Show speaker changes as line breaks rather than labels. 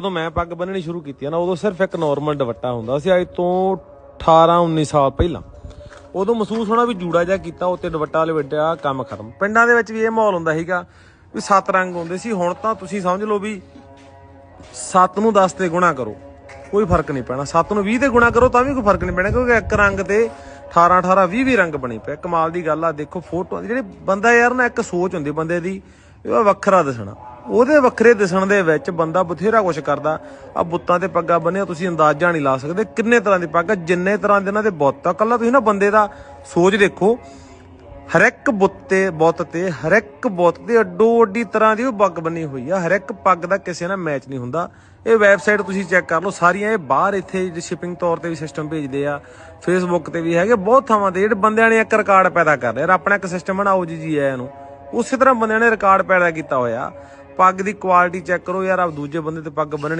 ਜਦੋਂ ਮੈਂ ਪੱਗ ਬੰਨਣੀ ਸ਼ੁਰੂ ਕੀਤੀ ਨਾ, ਉਦੋਂ ਸਿਰਫ ਇੱਕ ਨਾਰਮਲ ਦੁਪੱਟਾ ਹੁੰਦਾ ਸੀ, ਅੱਜ ਤੋਂ 18 19 ਸਾਲ ਪਹਿਲਾਂ। ਉਦੋਂ ਮਹਿਸੂਸ ਹੋਣਾ ਵੀ ਜੂੜਾ ਜਿਹਾ ਕੀਤਾ, ਉੱਤੇ ਦੁਪੱਟਾ ਲਵੇਟਿਆ ਕੰਮ ਖਤਮ। ਪਿੰਡਾਂ ਦੇ ਵਿੱਚ ਵੀ ਇਹ ਮਾਹੌਲ ਹੁੰਦਾ ਸੀਗਾ ਵੀ ਸੱਤ ਰੰਗ ਹੁੰਦੇ ਸੀ। ਹੁਣ ਤਾਂ ਤੁਸੀਂ ਸਮਝ ਲਓ ਵੀ 7 ਨੂੰ 10 ਤੇ ਗੁਣਾ ਕਰੋ, ਕੋਈ ਫ਼ਰਕ ਨਹੀਂ ਪੈਣਾ। 7 ਨੂੰ 20 ਤੇ ਗੁਣਾ ਕਰੋ, ਤਾਂ ਵੀ ਕੋਈ ਫ਼ਰਕ ਨਹੀਂ ਪੈਣਾ, ਕਿਉਂਕਿ ਇੱਕ ਰੰਗ ਤੇ 18 18 20 20 ਰੰਗ ਬਣੇ ਪਏ ਕਮਾਲ ਦੀ ਗੱਲ ਆ, ਦੇਖੋ ਫੋਟੋਆਂ ਜਿਹੜੇ ਬੰਦਾ ਯਾਰ ਨਾ ਇੱਕ ਸੋਚ ਹੁੰਦੀ ਬੰਦੇ ਦੀ ਵੀ ਵੱਖਰਾ ਦਿਸਣਾ। ਉਹਦੇ ਵੱਖਰੇ ਦਿਸਣ ਦੇ ਵਿੱਚ ਬੰਦਾ ਬਥੇਰਾ ਕੁਝ ਕਰਦਾ। ਆ ਬੁੱਤਾਂ ਤੇ ਪੱਗਾਂ ਬੰਨਿਆ ਤੁਸੀਂ ਅੰਦਾਜ਼ਾ ਨਹੀਂ ਲਾ ਸਕਦੇ ਕਿੰਨੇ ਤਰ੍ਹਾਂ ਦੀ ਪੱਗ ਜਿੰਨੇ ਤਰ੍ਹਾਂ ਦੇ ਇਹਨਾਂ ਦੇ ਬੁੱਤ ਆ। ਕੱਲਾ ਤੁਸੀਂ ਨਾ ਬੰਦੇ ਦਾ ਸੋਚ ਦੇਖੋ। ਹਰ ਇੱਕ ਬੁੱਤ ਤੇ ਬੁੱਤ ਤੇ ਹਰ ਇੱਕ ਬੁੱਤ ਤੇ ਅੱਡੋ ਅੱਡੀ ਤਰ੍ਹਾਂ ਦੀ ਉਹ ਪੱਗ ਬੰਨੀ ਹੋਈ ਆ। ਹਰ ਇੱਕ ਪੱਗ ਦਾ ਕਿਸੇ ਨਾਲ ਮੈਚ ਨਹੀਂ ਹੁੰਦਾ। ਇਹ ਵੈਬਸਾਈਟ ਤੁਸੀਂ ਚੈੱਕ ਕਰ ਲਓ, ਸਾਰੀਆਂ ਇਹ ਬਾਹਰ ਇੱਥੇ ਸ਼ਿਪਿੰਗ ਤੌਰ ਤੇ ਵੀ ਸਿਸਟਮ ਭੇਜਦੇ ਆ ਫੇਸਬੁੱਕ ਤੇ ਵੀ ਹੈਗੇ, ਬਹੁਤ ਥਾਵਾਂ ਤੇ ਜਿਹੜੇ ਬੰਦਿਆਂ ਨੇ ਇੱਕ ਰਿਕਾਰਡ ਪੈਦਾ ਕਰ ਲਿਆ। ਆਪਣਾ ਇੱਕ ਸਿਸਟਮ ਬਣਾਓ ਜੀ ਜੀ ਆਇਆਂ ਨੂੰ। ਉਸੇ ਤਰ੍ਹਾਂ ਬੰਦਿਆਂ ਨੇ ਰਿਕਾਰਡ ਪੈਦਾ ਕੀਤਾ ਹੋਇਆ। ਪੱਗ ਦੀ ਕੁਆਲਿਟੀ ਚੈੱਕ ਕਰੋ ਯਾਰ ਆਪ ਦੂਜੇ ਬੰਦੇ ਤੇ ਪੱਗ ਬੰਨਣੀ